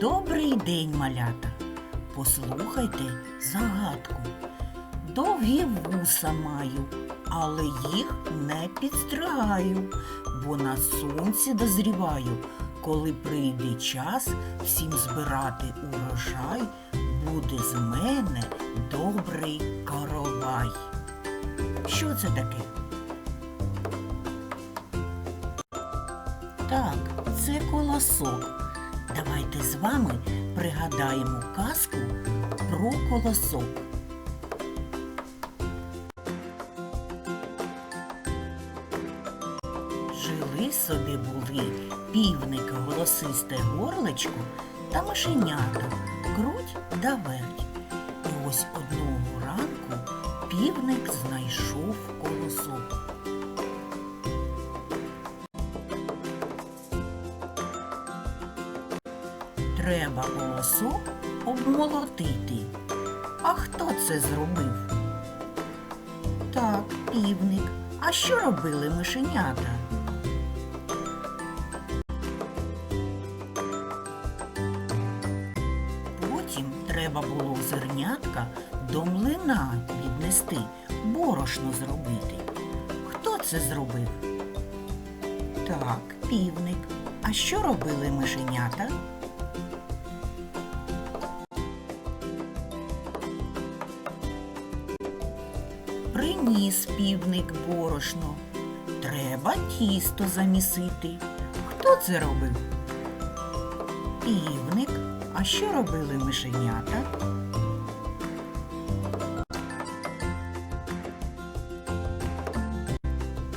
Добрий день, малята. Послухайте загадку. Довгі вуса маю, але їх не підстригаю, бо на сонці дозріваю. Коли прийде час всім збирати урожай, буде з мене добрий коровай. Що це таке? Так, це колосок. Давайте з вами пригадаємо казку про колосок. Жили собі були півник голосисте горлечко та мишенята, круть да верть. І ось одного ранку півник знайшов колосок. Треба колосок обмолотити. А хто це зробив? Так, півник. А що робили мишенята? Потім треба було зернятка до млина віднести, борошно зробити. Хто це зробив? Так, півник. А що робили мишенята? Приніс півник борошно. Треба тісто замісити. Хто це робив? Півник. А що робили мишенята?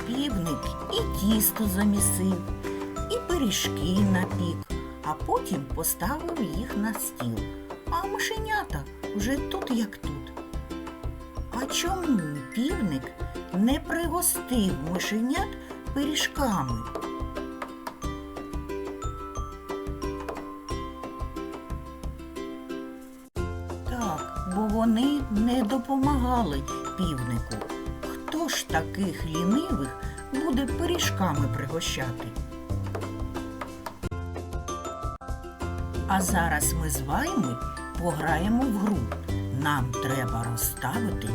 Півник і тісто замісив, і пиріжки напік, а потім поставив їх на стіл. А мишенята вже тут як тут. А чому півник не пригостив мишенят пиріжками? Так, бо вони не допомагали півнику. Хто ж таких лінивих буде пиріжками пригощати? А зараз ми з вами пограємо в гру. Нам треба розставити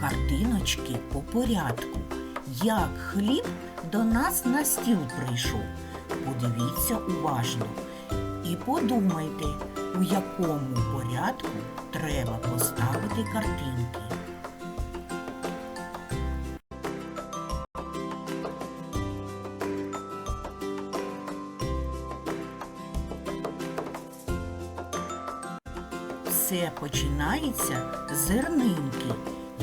картиночки по порядку, як хліб до нас на стіл прийшов. Подивіться уважно і подумайте, у якому порядку треба поставити картинки. Все починається з зернинки.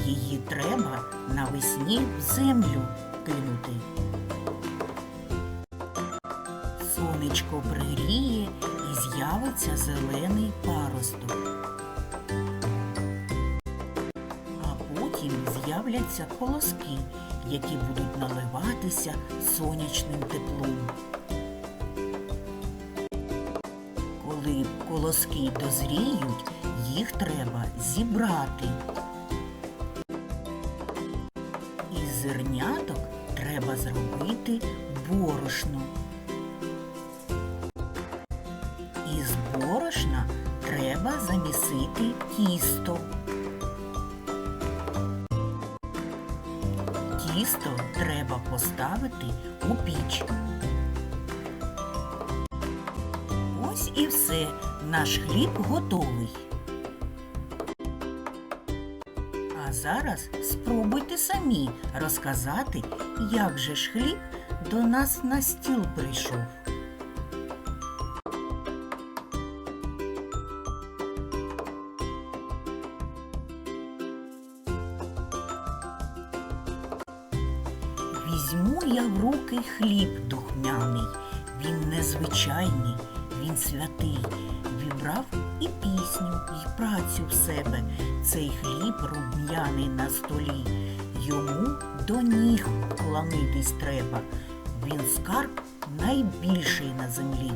Її треба навесні в землю кинути. Сонечко пригріє і з'явиться зелений паросток. А потім з'являться колоски, які будуть наливатися сонячним теплом. Коли колоски дозріють, їх треба зібрати. Із зерняток треба зробити борошно. Із борошна треба замісити тісто. Тісто треба поставити у піч. Ось і все. Наш хліб готовий. Зараз спробуйте самі розказати, як же ж хліб до нас на стіл прийшов. Візьму я в руки хліб духмяний, він незвичайний, він святий. Вібрав і пісню, і працю в себе. Цей хліб рум'яний на столі. Йому до ніг клонитись треба. Він скарб найбільший на землі.